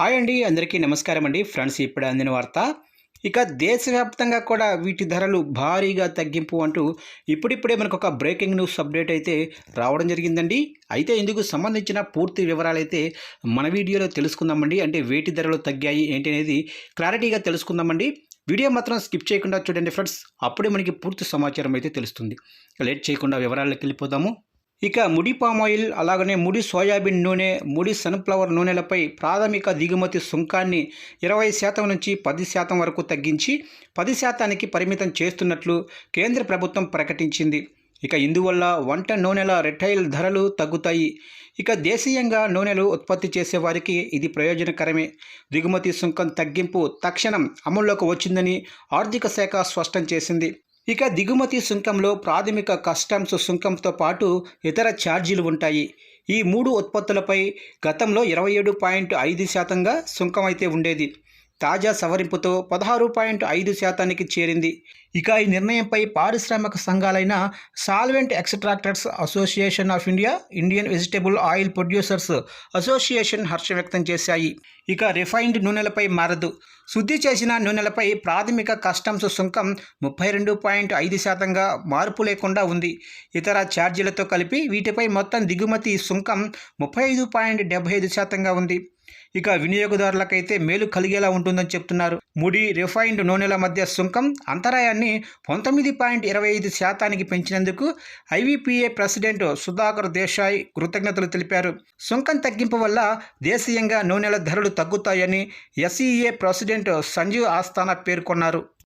Hi అండి అందరికీ నమస్కారం అండి. ఫ్రెండ్స్ ఇప్పుడు అందిన వార్త. ఇక దేశవ్యాప్తంగా కూడా వీటి ధరలు భారీగా తగ్గింపు అంటూ ఇప్పుడిప్పుడే మనకు ఒక బ్రేకింగ్ న్యూస్ అప్డేట్ అయితే రావడం జరిగిందండి. అయితే ఇందుకు సంబంధించిన పూర్తి వివరాలు అయితే మన వీడియోలో తెలుసుకుందామండి. అంటే వేటి ధరలు తగ్గాయి ఏంటి అనేది క్లారిటీగా తెలుసుకుందామండి. వీడియో మాత్రం స్కిప్ చేయకుండా చూడండి ఫ్రెండ్స్. అప్పుడే మనకి పూర్తి సమాచారం అయితే తెలుస్తుంది. లేట్ చేయకుండా వివరాల్లోకి వెళ్ళిపోదాము. ఇక ముడి పామాయిల్ అలాగనే ముడి సోయాబీన్ నూనె ముడి సన్ఫ్లవర్ నూనెలపై ప్రాథమిక దిగుమతి సుంకాన్ని ఇరవై శాతం నుంచి పది శాతం వరకు తగ్గించి పది శాతానికి పరిమితం చేస్తున్నట్లు కేంద్ర ప్రభుత్వం ప్రకటించింది. ఇక ఇందువల్ల వంట నూనెల రిటైల్ ధరలు తగ్గుతాయి. ఇక దేశీయంగా నూనెలు ఉత్పత్తి చేసేవారికి ఇది ప్రయోజనకరమే. దిగుమతి సుంకం తగ్గింపు తక్షణం అమల్లోకి వచ్చిందని ఆర్థిక శాఖ స్పష్టం చేసింది. ఇక దిగుమతి సుంకంలో ప్రాథమిక కస్టమ్స్ సుంకంతో పాటు ఇతర ఛార్జీలు ఉంటాయి. ఈ మూడు ఉత్పత్తులపై గతంలో ఇరవై ఏడు పాయింట్ ఐదు శాతంగా సుంకం అయితే ఉండేది. తాజా సవరింపుతో పదహారు పాయింట్ ఐదు శాతానికి చేరింది. ఇక ఈ నిర్ణయంపై పారిశ్రామిక సంఘాలైన solvent extractors association of India Indian vegetable oil producers association హర్షం వ్యక్తం చేశాయి. ఇక రిఫైన్డ్ నూనెలపై మారదు. శుద్ధి చేసిన నూనెలపై ప్రాథమిక కస్టమ్స్ సుంకం ముప్పై రెండు పాయింట్ ఐదు శాతంగా మార్పు లేకుండా ఉంది. ఇతర ఛార్జీలతో కలిపి వీటిపై మొత్తం దిగుమతి సుంకం ముప్పై ఐదు పాయింట్ డెబ్బై ఐదు శాతంగా ఉంది. ఇక వినియోగదారులకైతే మేలు కలిగేలా ఉంటుందని చెప్తున్నారు. ముడి రిఫైన్డ్ నూనెల మధ్య సుంకం అంతరాయాన్ని పంతొమ్మిది పాయింట్ ఇరవై ఐదు శాతానికి పెంచినందుకు ఐవీపీఏ ప్రెసిడెంట్ సుధాకర్ దేశాయ్ కృతజ్ఞతలు తెలిపారు. సుంకం తగ్గింపు వల్ల దేశీయంగా నూనెల ధరలు తగ్గుతాయని ఎస్ఈఏ ప్రెసిడెంట్ సంజీవ్ ఆస్థానా పేర్కొన్నారు.